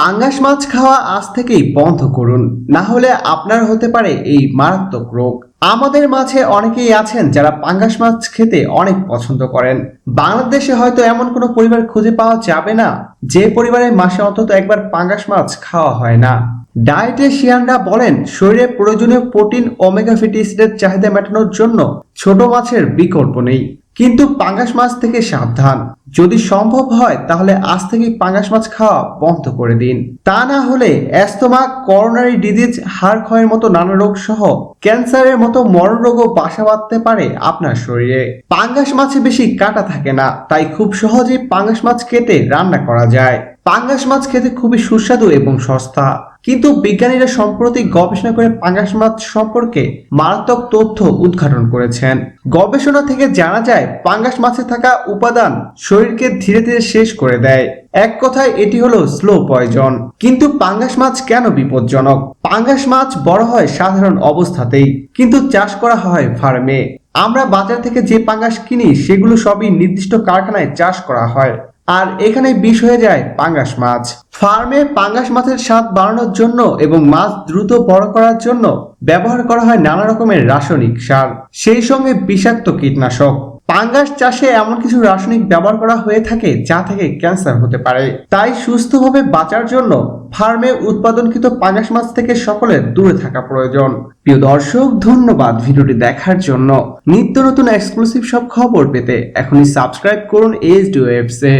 পাঙ্গাস মাছ খাওয়া আজ থেকেই বন্ধ করুন। না হলে আপনার হতে পারে এই মারাত্মক রোগ। আমাদের মাঝে অনেকেই আছেন যারা পাঙ্গাস মাছ খেতে অনেক পছন্দ করেন। বাংলাদেশে হয়তো এমন কোনো পরিবার খুঁজে পাওয়া যাবে না। যে পরিবারে মাসে অন্তত একবার পাঙ্গাস মাছ খাওয়া হয় না। ডায়েটেশিয়ানরা বলেন, শরীরে প্রয়োজনীয় প্রোটিন, ওমেগা ফ্যাটি অ্যাসিডের চাহিদা মেটানোর জন্য ছোট মাছের বিকল্প নেই। কিন্তু পাঙ্গাস মাছ থেকে সাবধান। যদি সম্ভব হয়, তাহলে আজ থেকে পাঙ্গাস মাছ খাওয়া বন্ধ করে দিন। তা না হলে অ্যাস্তমা করোনারি ডিজিজ, হাড় ক্ষয়ের মতো নানা রোগ সহ ক্যান্সারের মতো মরণ রোগও বাসা বাঁধতে পারে আপনার শরীরে। পাঙ্গাস মাছে বেশি কাটা থাকে না, তাই খুব সহজেই পাঙ্গাস মাছ কেটে রান্না করা যায়। পাঙ্গাস মাছ খেতে খুবই সুস্বাদু এবং সস্তা। কিন্তু বিজ্ঞানীরা সম্প্রতি গবেষণা করে পাঙ্গাস মাছ সম্পর্কে মারাত্মক তথ্য উদ্ঘাটন করেছেন। গবেষণা থেকে জানা যায়, পাঙ্গাস মাছে থাকা উপাদান শরীরকে ধীরে ধীরে শেষ করে দেয়। এক কথায়, এটি হলো স্লো পয়জন। কিন্তু পাঙ্গাস মাছ কেন বিপজ্জনক? পাঙ্গাস মাছ বড় হয় সাধারণ অবস্থাতেই, কিন্তু চাষ করা হয় ফার্মে। আমরা বাজার থেকে যে পাঙ্গাস কিনি, সেগুলো সবই নির্দিষ্ট কারখানায় চাষ করা হয়। আর এখানে বিষ হয়ে যায় পাঙ্গাস মাছ। ফার্মে পাঙ্গাস মাছের স্বাদ বাড়ানোর জন্য এবং মাছ দ্রুত বড় করার জন্য ব্যবহার করা হয় নানা রকমের রাসায়নিক সার, সেই সঙ্গে বিষাক্ত কীটনাশক। পাঙ্গাস চাষে এমন কিছু রাসায়নিক ব্যবহার করা হয়ে থাকে যা থেকে ক্যান্সার হতে পারে। তাই সুস্থভাবে বাঁচার জন্য ফার্মে উৎপাদনকৃত পাঙ্গাস মাছ থেকে সকলের দূরে থাকা প্রয়োজন। প্রিয় দর্শক, ধন্যবাদ ভিডিওটি দেখার জন্য। নিত্য নতুন এক্সক্লুসিভ সব খবর পেতে এখনই সাবস্ক্রাইব করুন এইচ ডি ওয়েবসে